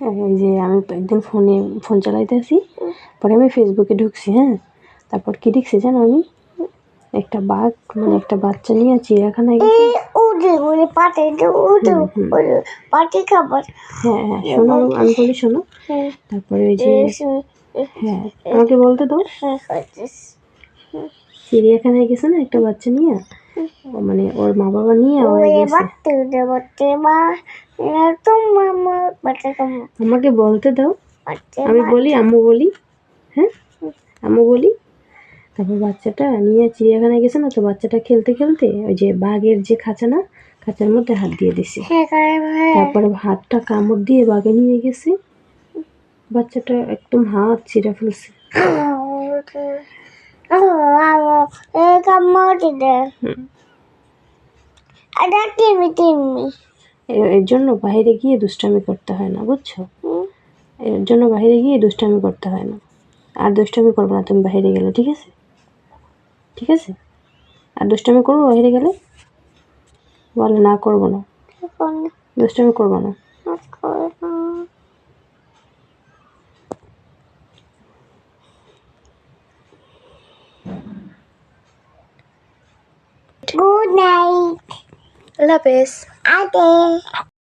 এই যে আমি একদিন ফোনে ফোন চালাইতেছি পরে আমি ফেসবুকে ঢুকছি হ্যাঁ? তারপর কি দেখছি জানো আমি? একটা বাঘ মানে একটা বাচ্চা নিয়ে চিড়িয়াখানায় পাটে খাবার। হ্যাঁ হ্যাঁ শোনো আমি বলি শোনো। তারপরে ওই যে হ্যাঁ আমাকে বলতে দাও চিড়িয়াখানায় গেছে না একটা বাচ্চা নিয়ে? মানে ওর মা বাবা নিয়ে আমাকে বলতে দাও। আমি বলি আম্মু বলি হ্যাঁ? আম্মু বলি। তারপর বাচ্চাটা নিয়ে চিড়িয়াখানায় গেছে না তো বাচ্চাটা খেলতে খেলতে ওই যে বাঘের যে খাঁচা না খাঁচার মধ্যে হাত দিয়ে দিছে। তারপরে হাতটা কামড় দিয়ে বাঘে নিয়ে গেছে। বাচ্চাটা একদম হাত ছিঁড়ে ফেলছে। টিমি এ- এর জন্য বাইরে গিয়ে দুষ্টামি করতে হয় না বুঝছ? এর জন্য বাইরে গিয়ে দুষ্টামি করতে হয় না। আর দুষ্টামি করব না তুমি বাইরে গেলে ঠিক আছে? ঠিক আছে? আর দুষ্টামি করব বাইরে গেলে? বলে না করব না। দুষ্টামি করব না। Good night. আল্লাহ হাফেজ.